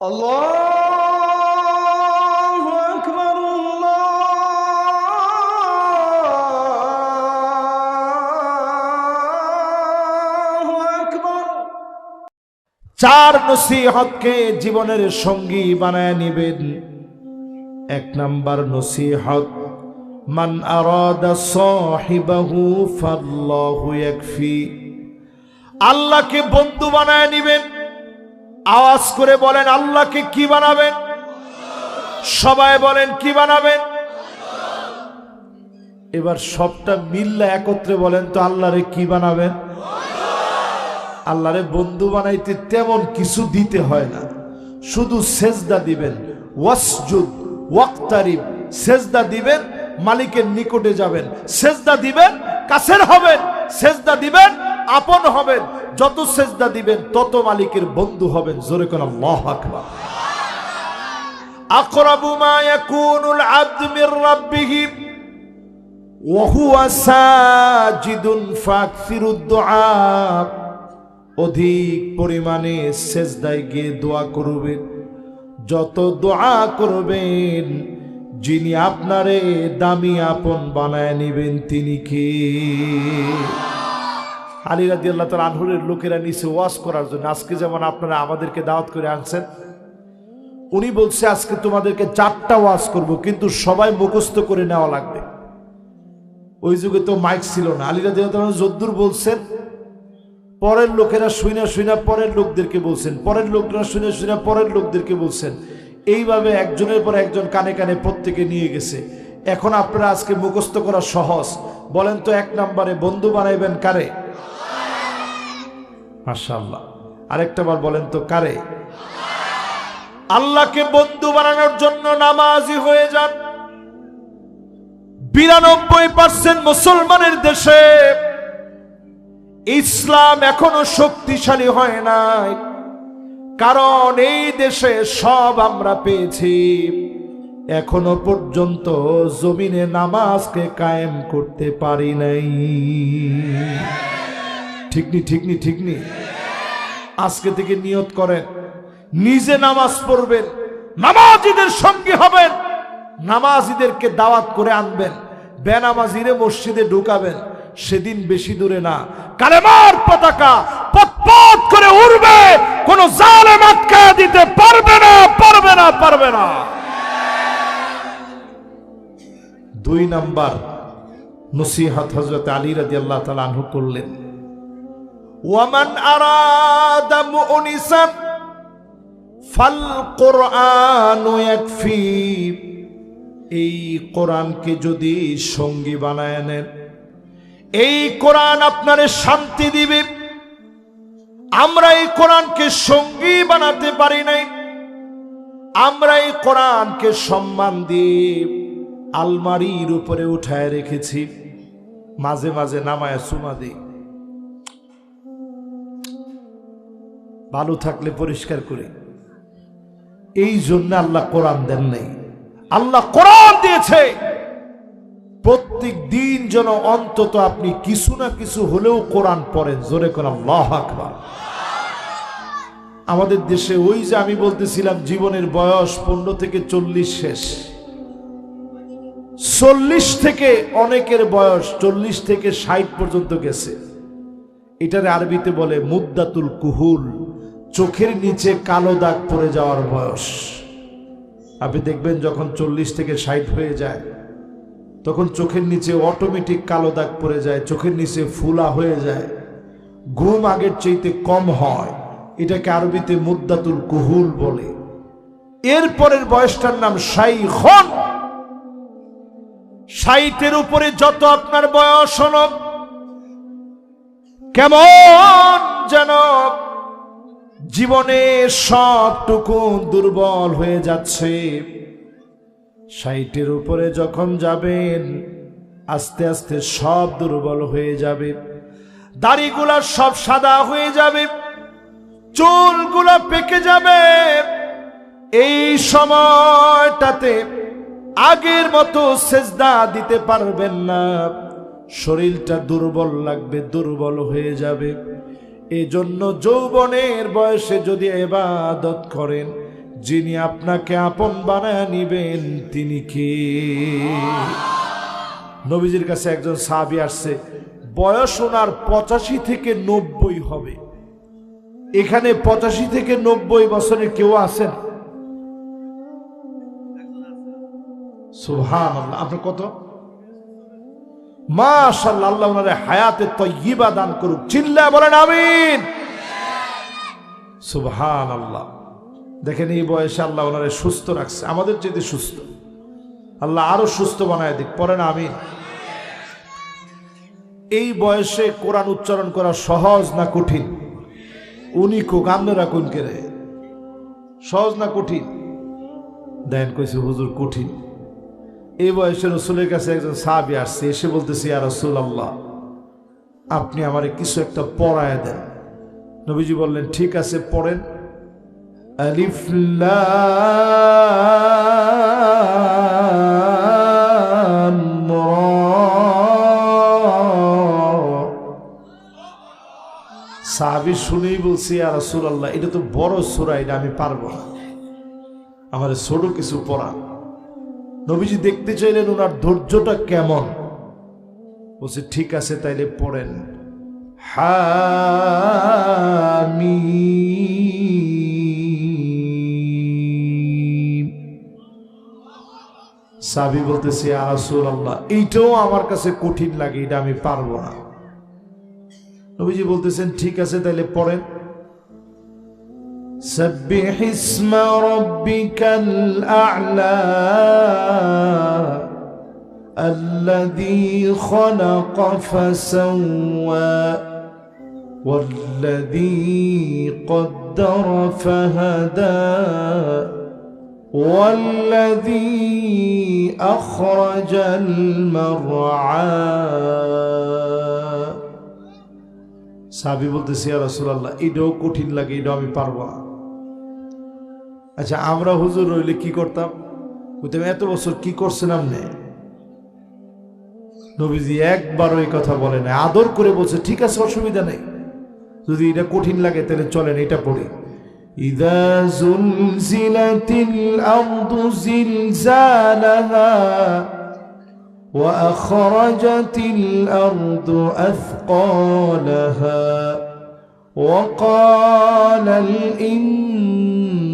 الله أكبر الله أكبر চার নসিহতকে জীবনের সঙ্গী বানায় নিবেন এক নাম্বার নসিহত মান আরাদা সাহিবাহু ফাল্লাহু ইয়াকফি আল্লাহকে বন্ধু বানায় নিবেন আওয়াজ করে বলেন, আল্লাহকে কি বানাবেন? সবাই বলেন, কি বানাবেন? এবার সবটা মিললে একত্রে বলেন তো, আল্লাহরে কি বানাবেন? আল্লাহরে বন্ধু বানাইতে তেমন কিছু দিতে হয় না। শুধু সেজদা দিবেন। ওয়াসজুদ, ওয়াক্তারিব, সেজদা দিবেন, মালিকের নিকটে যাবেন। সেজদা দিবেন, কাছের হবেন। সেজদা দিবেন, আপন হবেন। যত সেজদা দিবেন তত মালিকের বন্ধু হবেন জোরে কোন আল্লাহ আকবার আকরাবু মা ইয়াকুনুল আবদু মির রাব্বিহি وهو ساجد فاكثر الدعاء অধিক পরিমাণে সেজদায় গিয়ে দোয়া করবেন যত দোয়া করবেন যিনি আপনারে দামি আপন বানায় নেবেন তিনি কে আলী রাজি আল্লাহ তাল আনহুরের লোকেরা নিচে ওয়াজ করার জন্য আজকে যেমন আপনারা আমাদেরকে দাওয়াত করে আনছেন, উনি বলছে, আজকে তোমাদেরকে চারটা ওয়াজ করব, কিন্তু সবাই মুখস্থ করে নেওয়া লাগবে। ওই যুগে তো মাইক ছিল না। আলীরা দেওয়া যদ্দুর বলছেন, পরের লোকেরা শুইনা শুইনা পরের লোকদেরকে বলছেন, পরের লোকরা শুনে শুনে পরের লোকদেরকে বলছেন। এইভাবে একজনের পর একজন কানে কানে প্রত্যেকে নিয়ে গেছে। এখন আপনারা আজকে মুখস্থ করা সহজ। বলেন তো, এক নম্বরে বন্ধু বানাইবেন কারে? মাশাল্লাহ আরেকটা বার বলেন তো, কারে? আল্লাহকে বন্ধু বানানোর জন্য নামাজি হয়ে যান। বিরানব্বই পার্সেন্ট মুসলমানের দেশে ইসলাম এখনও শক্তিশালী হয় নাই। কারণ এই দেশে সব আমরা পেয়েছি। এখনও পর্যন্ত জমিনে নামাজকে কায়েম করতে পারি নাই। ঠিকনি ঠিকনি ঠিকনি। আজকে থেকে নিয়ত করেন। নিজে নামাজ পড়বেন। নামাজিদের সঙ্গী হবেন। নামাজিদেরকে দাওয়াত করে আনবেন। বেনামাজিরে মসজিদে ঢুকাবেন। সেদিন বেশি দূরে না। কালেমার পতাকা পটপট করে উড়বে। কোন জালেম আটকা দিতে পারবে না পারবে না পারবে না। দুই নাম্বার নসিহত হজরত আলী রাজি আল্লাহ তালা করলেন। ওয়ামান মুনিসান ফাল কোরআন ইয়াকফি। এই কোরআনকে যদি সঙ্গী বানায় নেন, এই কোরআন আপনারে শান্তি দিবে। আমরা এই কোরআনকে সঙ্গী বানাতে পারি নাই। আমরা এই কোরআনকে সম্মান দিয়ে আলমারির উপরে উঠায় রেখেছি। মাঝে মাঝে নামায় সুমা দিই। ভালো থাকলে পরিষ্কার করে। এই জন্য আল্লাহ কোরআন দেন নাই। আল্লাহ কোরআন দিয়েছে। প্রত্যেক দিন যেন অন্তত আপনি কিছু না কিছু হলেও কোরআন পড়েন। জোরে কোরআন আল্লাহ আকবার। আমাদের দেশে ওই যে আমি বলতেছিলাম, জীবনের বয়স পনেরো থেকে চল্লিশ শেষ। চল্লিশ থেকে অনেকের বয়স চল্লিশ থেকে ষাট পর্যন্ত গেছে। এটার আরবিতে বলে মুদ্দাতুল কুহুল। চোখের নিচে কালো দাগ পড়ে যাওয়ার বয়স। আপনি দেখবেন যখন চল্লিশ থেকে ষাট হয়ে যায়, তখন চোখের নিচে অটোমেটিক কালো দাগ পড়ে যায়, চোখের নিচে ফুলা হয়ে যায়। ঘুম আগের চাইতে কম হয়, এটাকে আরবিতে মুদ্দাতুল কুহুল বলে। এরপরের বয়সটার নাম সাইখন ষাটের উপরে যত আপনার বয়স হল, কেমন যেন জীবনে সবটুকু দুর্বল হয়ে যাচ্ছে। সাইটের উপরে যখন যাবেন, আস্তে আস্তে সব দুর্বল হয়ে যাবে। দাড়িগুলা সব সাদা হয়ে যাবে। চুলগুলা পেকে যাবে। এই সময়টাতে আগের মতো সেজদা দিতে পারবেন না। শরীরটা দুর্বল লাগবে, দুর্বল হয়ে যাবে। এজন্য যৌবনের বয়সে যদি এবাদত করেন, যিনি আপনাকে আপন বানায় নিবেন, তিনি কে? নবীজির কাছে একজন সাহাবি আসছে, বয়স ওনার পঁচাশি থেকে নব্বই হবে। এখানে পঁচাশি থেকে নব্বই বছরের কেউ আছেন? সুহান আপনার কত? মাশাল্লাহ আল্লাহ ওনারে হায়াতে তৈবা দান করুক। চিল্লা বলেন আমিন। সুবহান আল্লাহ দেখেন এই বয়সে আল্লাহ ওনারে সুস্থ রাখছে। আমাদের যদি সুস্থ। আল্লাহ আরও সুস্থ বানায় দিক। পড়েন আমিন। এই বয়সে কোরআন উচ্চারণ করা সহজ না কঠিন? উনি কো কান্দে রাখুন কেরে সহজ না কঠিন? দেন কইছে, হুজুর কঠিন। এই বয়সে রসুলের কাছে একজন সাহাবি আসছে, এসে বলতেছি আর রসুল আল্লাহ আপনি আমার কিছু একটা পড়ায় দেন। নবীজি বললেন, ঠিক আছে, পড়েন। সাহাবি শুনেই বলছি আর রসুল আল্লাহ এটা তো বড় সুরা, এটা আমি পারব না। আমার ছোট কিছু পড়া। নবীজি দেখতে চাইলেন ওনার ধৈর্যটা কেমন? বলছে ঠিক আছে, তাইলে পড়েন। হামিম। সাবি বলতেছে আসুল আল্লাহ এইটাও আমার কাছে কঠিন লাগে, এটা আমি পারব না। নবীজি বলতেছেন, ঠিক আছে, তাইলে পড়েন। سبح اسم ربك الأعلى الذي خلق فسوى والذي قدر فهدى والذي أخرج المرعى সাহাবি বলতেছি ইয়া রাসূলুল্লাহ এটাও কঠিন লাগে এটাও আমি পারবো না আচ্ছা আমরা হুজুর রইলে কি করতাম কইতাম এত বছর কি করছেন আপনি নবীজি একবারও এই কথা বলে না আদর করে বলছে ঠিক আছে অসুবিধা নেই যদি এটা কঠিন লাগে তাহলে চলেন এটা পড়ি إذا زلزلت الأرض زلزالها وأخرجت الأرض أثقالها وقال الإنسان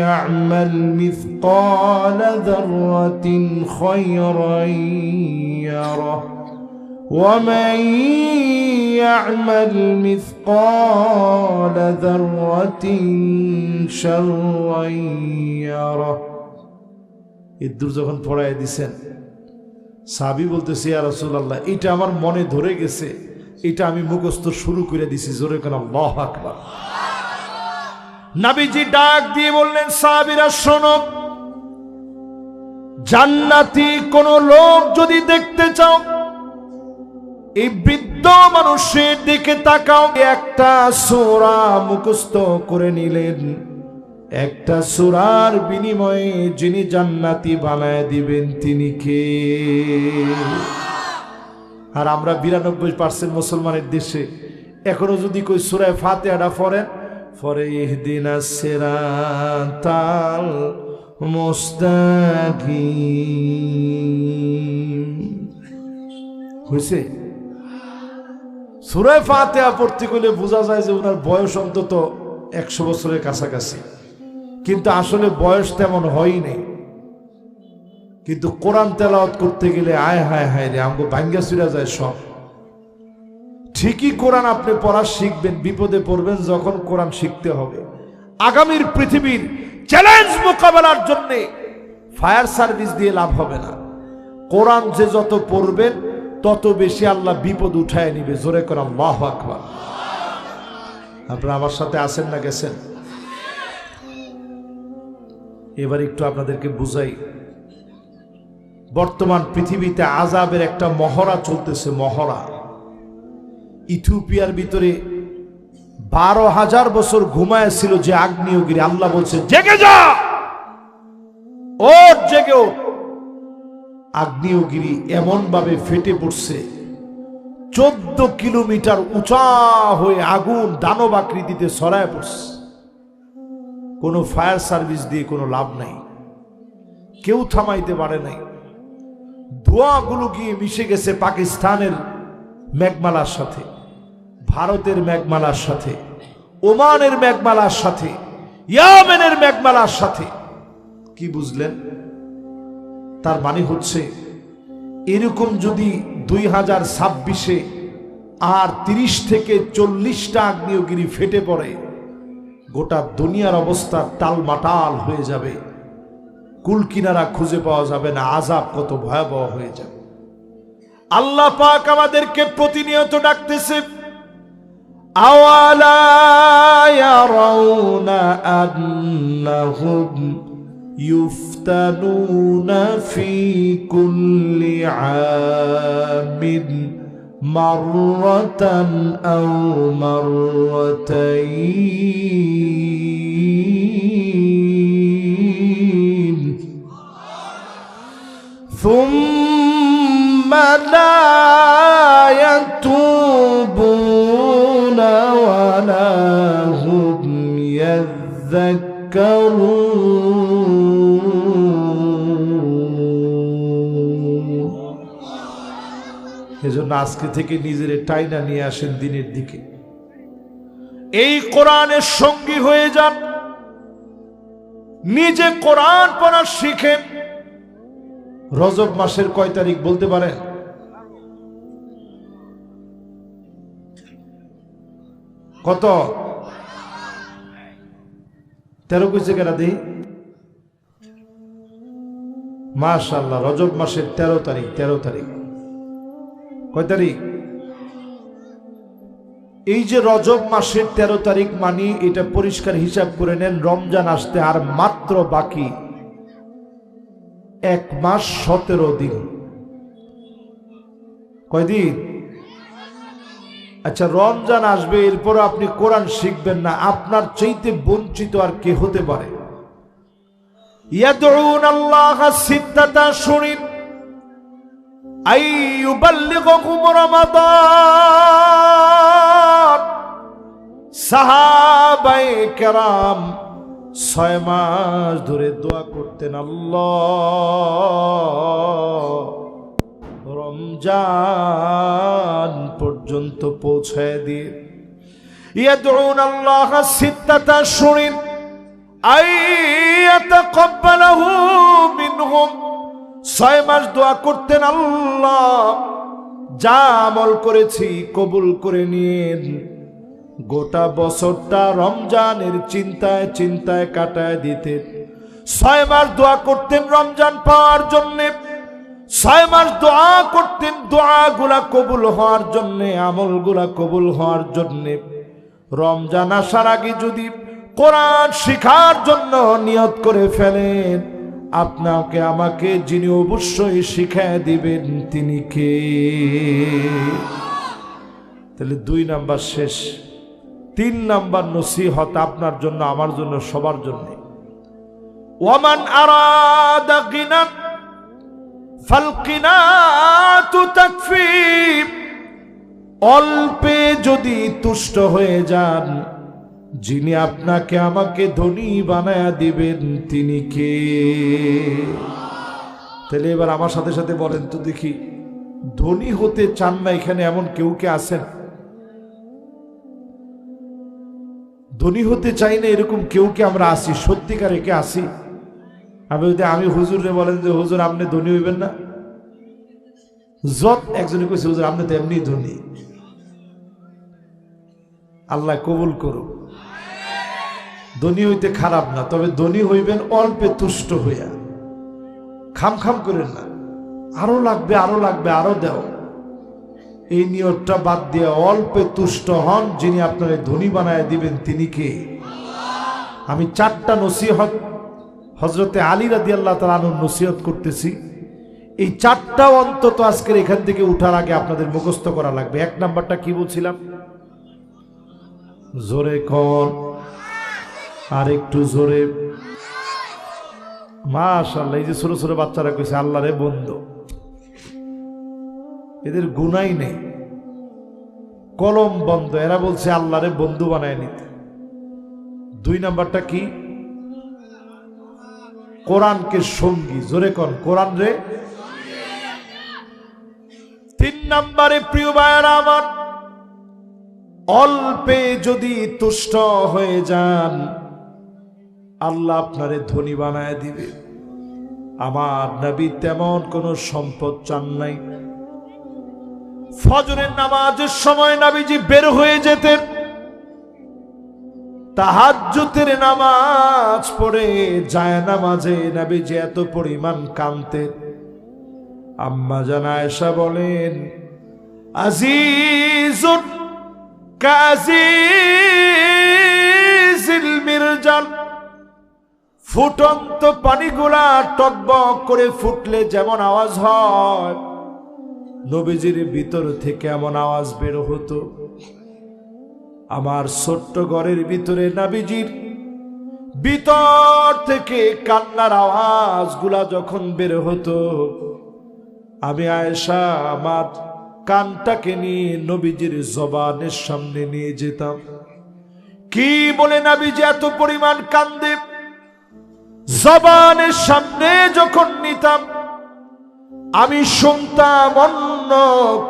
يعمل مثقال ذرة خيرا يره ومن يعمل مثقال ذرة شرا يره ইদ্দুর যখন পড়ায় দিছেন সাবি বলতেছে ইয়া রাসূলুল্লাহ এটা আমার মনে ধরে গেছে এটা আমি মুখস্থ শুরু করে দিছি জোরে কেন আল্লাহু আকবার নাবিজি ডাক দিয়ে বললেন, সাহাবীরা, শোনো। জান্নাতি কোন লোক যদি দেখতে চাও, এই বৃদ্ধ মানুষের দিকে তাকাও। একটা সোরা মুখস্থ করে নিলেন। একটা সুরার বিনিময়ে যিনি জান্নাতি বানায় দিবেন, তিনি কে? আর আমরা বিরানব্বই পার্সেন্ট মুসলমানের দেশে এখনও যদি কই সুরায় ফাতেহাটা পড়েন পরে ইহদিনা সিরাতাল মুস্তাকিম। হয়েছে সুরায় ফাতেহা পড়তে গেলে বোঝা যায় যে ওনার বয়স অন্তত একশো বছরের কাছাকাছি। কিন্তু আসলে বয়স তেমন হয়নি। কিন্তু কোরআন তেলাওয়াত করতে গেলে আয় হায় হায় রে আমাকে ভাঙ্গা চুরা যায় সব। ঠিকই কোরআন আপনি পড়া শিখবেন, বিপদে পড়বেন যখন কোরআন শিখতে হবে। আগামীর পৃথিবীর চ্যালেঞ্জ মোকাবেলার জন্য ফায়ার সার্ভিস দিয়ে লাভ হবে না। কোরআন যে যত পড়বেন, তত বেশি আল্লাহ বিপদ উঠায় নিবে। জোরে করা মাহ আকবার। আপনারা আমার সাথে আসেন না গেছেন? এবার একটু আপনাদেরকে বুঝাই। বর্তমান পৃথিবীতে আজাবের একটা মহড়া চলতেছে, মহড়া। ইথিওপিয়ার ভিতরে বারো হাজার বছর ঘুমায় ছিল যে আগ্নেয়গিরি। আল্লাহ বলছে, জেগে যা! ও জেগে ওঠ। আগ্নেয়গিরি এমন ভাবে ফেটে পড়ছে, চোদ্দ কিলোমিটার উঁচা হয়ে আগুন দানব আকৃতিতে ছড়ায় পড়ছে। কোনো ফায়ার সার্ভিস দিয়ে কোনো লাভ নাই। কেউ থামাইতে পারে নাই। ধোঁয়াগুলো গিয়ে মিশে গেছে পাকিস্তানের মেঘমালার সাথে। ভারতের মেঘমালার সাথে, ওমানের মেঘমালার সাথে, ইয়ামেনের মেঘমালার সাথে। কি বুঝলেন? তার মানে হচ্ছে, এরকম যদি দুই হাজার ছাব্বিশে আর তিরিশ থেকে চল্লিশটা আগ্নেয়গিরি ফেটে পড়ে, গোটা দুনিয়ার অবস্থা টালমাটাল হয়ে যাবে। কুলকিনারা খুঁজে পাওয়া যাবে না আজাব কত ভয়াবহ হয়ে যাবে। আল্লাহ পাক আমাদেরকে প্রতিনিয়ত ডাকতেছে أولا يرون أنهم يفتنون في كل عام مرة أو مرتين. ثم لا يتوب এজন্য আজকে থেকে নিজের টাইনা নিয়ে আসেন দিনের দিকে। এই কোরআনের সঙ্গী হয়ে যান। নিজে কোরআন পড়া শিখেন। রজব মাসের কয় তারিখ বলতে পারেন? কত? তেরো কইছে কেনা দিই? মাশাল্লাহ রজব মাসের তেরো তারিখ তেরো তারিখ। কয় তারিখ? এই যে রজব মাসের তেরো তারিখ মানি, এটা পরিষ্কার হিসাব করে নেন, রমজান আসতে আর মাত্র বাকি এক মাস সতেরো দিন। কয়দিন আচ্ছা রমজান আসবে, এরপর আপনি কোরআন শিখবেন না, আপনার চাইতে বঞ্চিত আর কে হতে পারে? আল্লাহ শুনিন। ছয় মাস ধরে দোয়া করতেন আল্লাহ। রমজান পর্যন্ত পৌঁছায় দিয়ে ইয়াদউন আল্লাহ সিদ্দাতা শুনিন আই ইয়াতাকাব্বালাহু মিনহুম। ছয় মাস দোয়া করতেন আল্লাহ। যা আমল করেছি কবুল করে নিয়েন গোটা বছরটা রমজানের চিন্তায় চিন্তায় কাটায় দিতেন। ছয় মাস দোয়া করতেন রমজান পাওয়ার জন্যে। ছয় মাস দোয়া করতেন দোয়া গুলা কবুল হওয়ার জন্যে আমলগুলা কবুল হওয়ার জন্যে। রমজান আসার আগে যদি কোরআন শিখার জন্য নিয়ত করে ফেলেন, আপনাকে, আমাকে যিনি অবশ্যই শিখায় দিবেন, তিনি কে? তাহলে দুই নাম্বার শেষ। তিন নাম্বার নসিহত আপনার জন্য, আমার জন্য, সবার জন্য। ওয়ামান আরাদা গিনা ফালকিনাতু তাকফি অল্পে যদি তুষ্ট হয়ে যান, যিনি আপনাকে আমাকে ধনী বানায়া দিবেন, তিনি কে? তাহলে এবার আমার সাথে সাথে বলেন তো দেখি, ধনী হতে চান না এখানে এমন কেউ কে আছেন? ধনী হতে চাই না এরকম কেউ কে আমরা আসি সত্যিকার একে আসি আমি যদি আমি হুজুরে বলেন যে, হুজুর, আপনি ধনী হইবেন না? যত একজনে কইছে, হুজুর, আপনি তো এমনি ধনী। আল্লাহ কবুল করুক। ধনী হইতে খারাপ না, তবে ধনী হইবেন অল্পে তুষ্ট হইয়া। খাম খাম করেন না। আরও লাগবে আরও লাগবে, আরও দেও। এই নিয়তটা বাদ দিয়ে অল্পে তুষ্ট হন যিনি আপনাকে ধনী বানায় দিবেন, তিনি কে? আমি চারটা নসিহত হজরতে আলী রাদি আল্লাহ তালুর নসিহত করতেছি। এই চারটা অন্তত আজকের এখান থেকে উঠার আগে আপনাদের মুখস্থ করা লাগবে। এক নাম্বারটা কি বলছিলাম? জোরে কর আর একটু জোরে। মাশাল্লাহ এই যে ছোট ছোট বাচ্চারা কইছে আল্লাহ রে বন্ধু। এদের গুনাই নেই। কলম বন্ধ, এরা বলছে, আল্লাহরে বন্ধু বানায় নিতে। দুই নাম্বারটা কি? কোরআনকে সঙ্গী। জোরে কন, কোরআন রে। তিন নম্বরে, প্রিয় ভাইয়েরা আমার, অল্পে যদি তুষ্ট হয়ে যান, আল্লাহ আপনারে ধনী বানায় দিবে। আমার নবী তেমন কোনো সম্পদ চান নাই। ফজরের নামাজের সময় নাবিজি বের হয়ে যেতেন। তাহাজ্জুতের নামাজ পড়ে যায় নামাজে, নাবিজি এত পরিমাণ কানতেন আম্মা জানা এসা বলেন, আজিজুন কাজিজিল মির্জাল ফুটন্ত পানিগুলা টকবক করে ফুটলে যেমন আওয়াজ হয়, নবীজির ভিতর থেকে এমন আওয়াজ বের হতো। আমার ছোট্ট ঘরের ভিতরে নাবিজির ভিতর থেকে কান্নার আওয়াজগুলা যখন বের হতো, আমি আয়েশা আমার কানটাকে নিয়ে নবীজির জবানের সামনে নিয়ে যেতাম। কি বলে নাবিজি এত পরিমাণ কান্দে? জবানের সামনে যখন নিতাম, আমি শুনতাম অন্য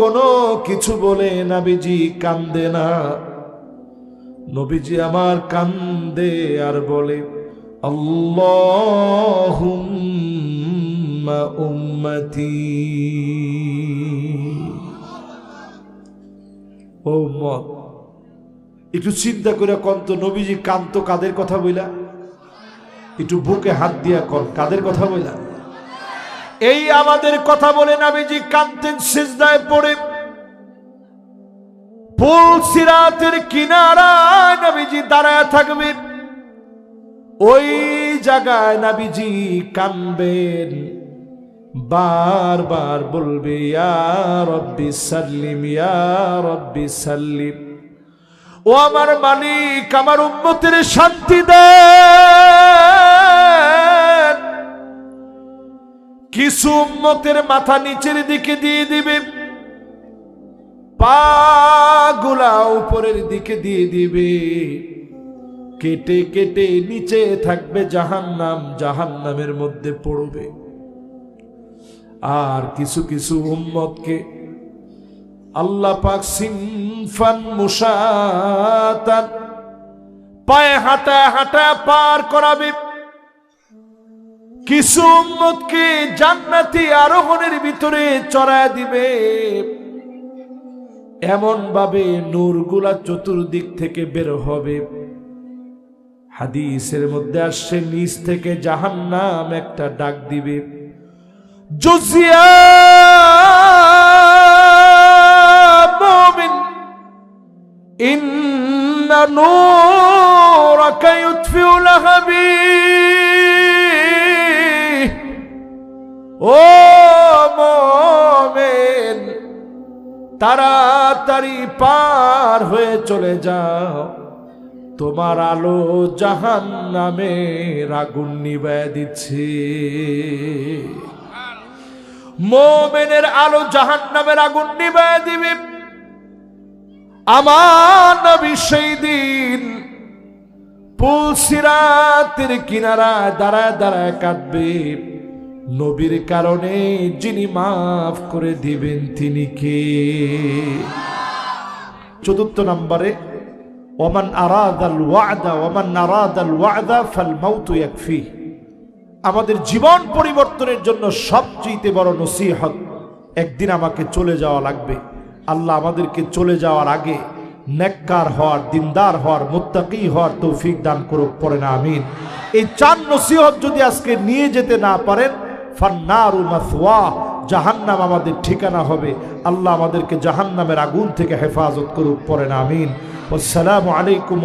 কোনো কিছু বলে নাবিজি কান্দে না। নবীজি আমার কান্দে আর বলে, আল্লাহুম্মা উম্মতি। ও মত একটু চিন্তা করে কন্ত নবীজি কান্ত কাদের কথা বইলা? একটু বুকে হাত দিয়া কন, কাদের কথা বইলা? এই আমাদের কথা বলে নাবিজি কান্তেন, সিজদায় পড়ে পুল সিরাতের কিনারায় নাবিজি দাঁড়ায় থাকবেন। ওই জায়গায় নাবিজি কানবেন বারবার বলবে রব্বি সাল্লিম রব্বি সাল্লিম। ও আমার মালিক, আমার উম্মতের শান্তি দেন। কিছু উম্মতের মাথা নিচের দিকে দিয়ে দিবে। পা গুলা উপরের দিকে দিয়ে দিবে। কেটে কেটে নিচে থাকবে জাহান্নাম, জাহান্নামের মধ্যে পড়বে। আর কিছু কিছু উম্মতকে আল্লাহ পাক সিনফান মুসাতান পায়ে হাঁটা হাঁটা পার করাবে। কিছু উম্মতকে জান্নাতি আরোহণের ভিতরে চড়ায় দিবে। এমন ভাবে নূরগুলা চতুর্দিক থেকে বের হবে। হাদিসের মধ্যে আসছে, নিচ থেকে জাহান্নাম একটা ডাক দিবে। ইন্ন ও তাড়াতাড়ি পার হয়ে চলে যাও। তোমার আলো জাহান নামের আগুন নিবায় দিচ্ছে। মোমেনের আলো জাহান নামের আগুন নিবায় দিবে। আমার নবী সেই দিন পুলসিরাতের কিনারায় দাঁড়ায় দাঁড়ায় কাঁদবে। নবীর কারণে যিনি মাফ করে দিবেন, তিনি কে? চতুর্থ নম্বরে, ওমান আরাদাল ওয়াদা, ওমান আরাদাল ওয়াদা ফাল মাউতু ইয়াকফি। আমাদের জীবন পরিবর্তনের জন্য সবচেয়ে বড় নসিহত, একদিন আমাকে চলে যাওয়া লাগবে। আল্লাহ আমাদেরকে চলে যাওয়ার আগে নেককার হওয়ার, দিনদার হওয়ার, মুত্তাকি হওয়ার তৌফিক দান করুক, পড়ে না, আমিন। এই চার নসিহত যদি আজকে নিয়ে যেতে না পারেন ফান্নারু মাসওয়া, জাহান্নাম আমাদের ঠিকানা হবে। আল্লাহ আমাদেরকে জাহান্নামের আগুন থেকে হেফাজত করুক পরে আমিন। আসসালামু আলাইকুম